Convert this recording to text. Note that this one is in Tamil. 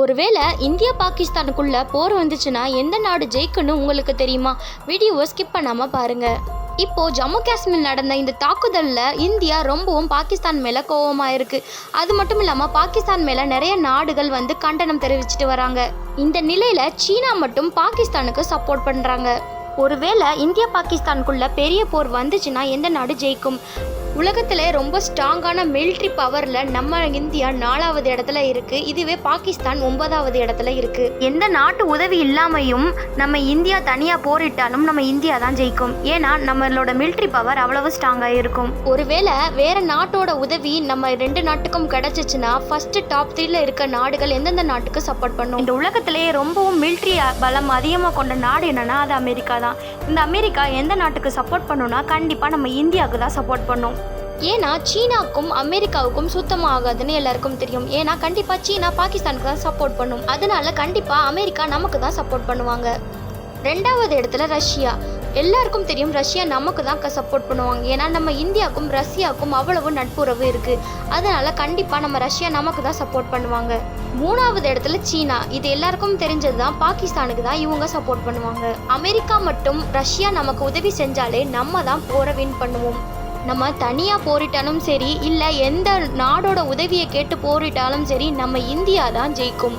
ஒருவேளை இந்தியா பாகிஸ்தானுக்குள்ள போர் வந்துச்சுன்னா எந்த நாடு ஜெயிக்குன்னு உங்களுக்கு தெரியுமா? வீடியோவை ஸ்கிப் பண்ணாமல் பாருங்கள் இப்போ ஜம்மு காஷ்மீர் நடந்த இந்த தாக்குதலில் இந்தியா ரொம்பவும் பாகிஸ்தான் மேலே கோவமாக இருக்குது அது மட்டும் இல்லாமல் பாகிஸ்தான் மேலே நிறைய நாடுகள் வந்து கண்டனம் தெரிவிச்சிட்டு வராங்க. இந்த நிலையில் சீனா மட்டும் பாகிஸ்தானுக்கு சப்போர்ட் பண்ணுறாங்க ஒருவேளை இந்தியா பாகிஸ்தானுக்குள்ள பெரிய போர் வந்துச்சுன்னா எந்த நாடு ஜெயிக்கும்? உலகத்தில் ரொம்ப ஸ்ட்ராங்கான மிலிட்ரி பவரில் நம்ம இந்தியா நாலாவது இடத்துல இருக்குது இதுவே பாகிஸ்தான் ஒன்பதாவது இடத்துல இருக்குது எந்த நாட்டு உதவி இல்லாமையும் நம்ம இந்தியா தனியாக போரிட்டாலும் நம்ம இந்தியா தான் ஜெயிக்கும். ஏன்னா நம்மளோட மிலிட்ரி பவர் அவ்வளவு ஸ்ட்ராங்காக இருக்கும். ஒருவேளை வேற நாட்டோட உதவி நம்ம ரெண்டு நாட்டுக்கும் கிடைச்சிச்சுன்னா ஃபர்ஸ்ட் டாப் த்ரீல இருக்க நாடுகள் எந்தெந்த நாட்டுக்கு சப்போர்ட் பண்ணும்? இந்த உலகத்திலேயே ரொம்பவும் மிலிட்ரி பலம் அதிகமாக கொண்ட நாடு என்னன்னா அது அமெரிக்கா தான். இந்த அமெரிக்கா எந்த நாட்டுக்கு சப்போர்ட் பண்ணும்னா கண்டிப்பாக நம்ம இந்தியாவுக்கு தான் சப்போர்ட் பண்ணும். ஏன்னா சீனாக்கும் அமெரிக்காவுக்கும் சுத்தமாக ஆகாதுன்னு எல்லாருக்கும் தெரியும். ஏன்னா கண்டிப்பாக சீனா பாகிஸ்தானுக்கு தான் சப்போர்ட் பண்ணும். அதனால கண்டிப்பாக அமெரிக்கா நமக்கு தான் சப்போர்ட் பண்ணுவாங்க. ரெண்டாவது இடத்துல ரஷ்யா. எல்லாருக்கும் தெரியும் ரஷ்யா நமக்கு தான் சப்போர்ட் பண்ணுவாங்க. ஏன்னா நம்ம இந்தியாவுக்கும் ரஷ்யாவுக்கும் அவ்வளவு நட்புறவு இருக்குது அதனால கண்டிப்பாக நம்ம ரஷ்யா நமக்கு தான் சப்போர்ட் பண்ணுவாங்க. மூணாவது இடத்துல சீனா. இது எல்லாருக்கும் தெரிஞ்சது தான். பாகிஸ்தானுக்கு தான் இவங்க சப்போர்ட் பண்ணுவாங்க. அமெரிக்கா மட்டும் ரஷ்யா நமக்கு உதவி செஞ்சாலே நம்ம தான் போரை வின் பண்ணுவோம். நம்ம தனியாக போரிட்டாலும் சரி இல்லை எந்த நாடோட உதவியை கேட்டு போரிட்டாலும் சரி நம்ம இந்தியா தான் ஜெயிக்கும்.